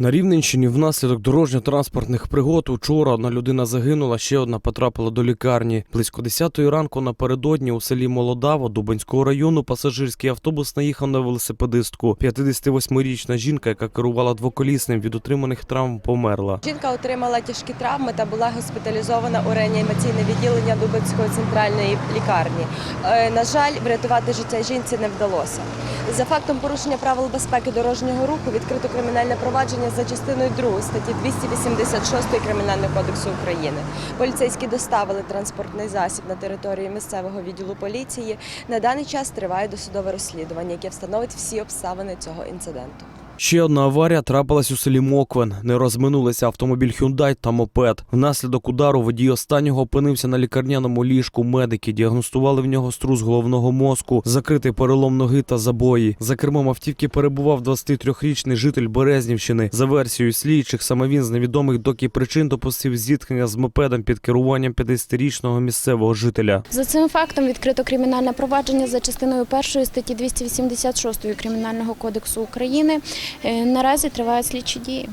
На Рівненщині внаслідок дорожньо-транспортних пригод учора одна людина загинула, ще одна потрапила до лікарні. Близько 10-ї ранку напередодні у селі Молодаво Дубенського району пасажирський автобус наїхав на велосипедистку. 58-річна жінка, яка керувала двоколісним від отриманих травм, померла. Жінка отримала тяжкі травми та була госпіталізована у реанімаційне відділення Дубинської центральної лікарні. Е, На жаль, врятувати життя жінці не вдалося. За фактом порушення правил безпеки дорожнього руху відкрито кримінальне провадження за частиною 2 статті 286 Кримінального кодексу України. Поліцейські доставили транспортний засіб на територію місцевого відділу поліції. На даний час триває досудове розслідування, яке встановить всі обставини цього інциденту. Ще одна аварія трапилась у селі Моквен. Не розминулися автомобіль Hyundai та мопед. Внаслідок удару водій останнього опинився на лікарняному ліжку. Медики діагностували в нього струс головного мозку, закритий перелом ноги та забої. За кермом автівки перебував 23-річний житель Березнівщини. За версією слідчих, саме він з невідомих доки причин допустив зіткнення з мопедом під керуванням 50-річного місцевого жителя. За цим фактом відкрито кримінальне провадження за частиною першої статті 286 Кримінального кодексу України. Е, Наразі тривають слідчі дії.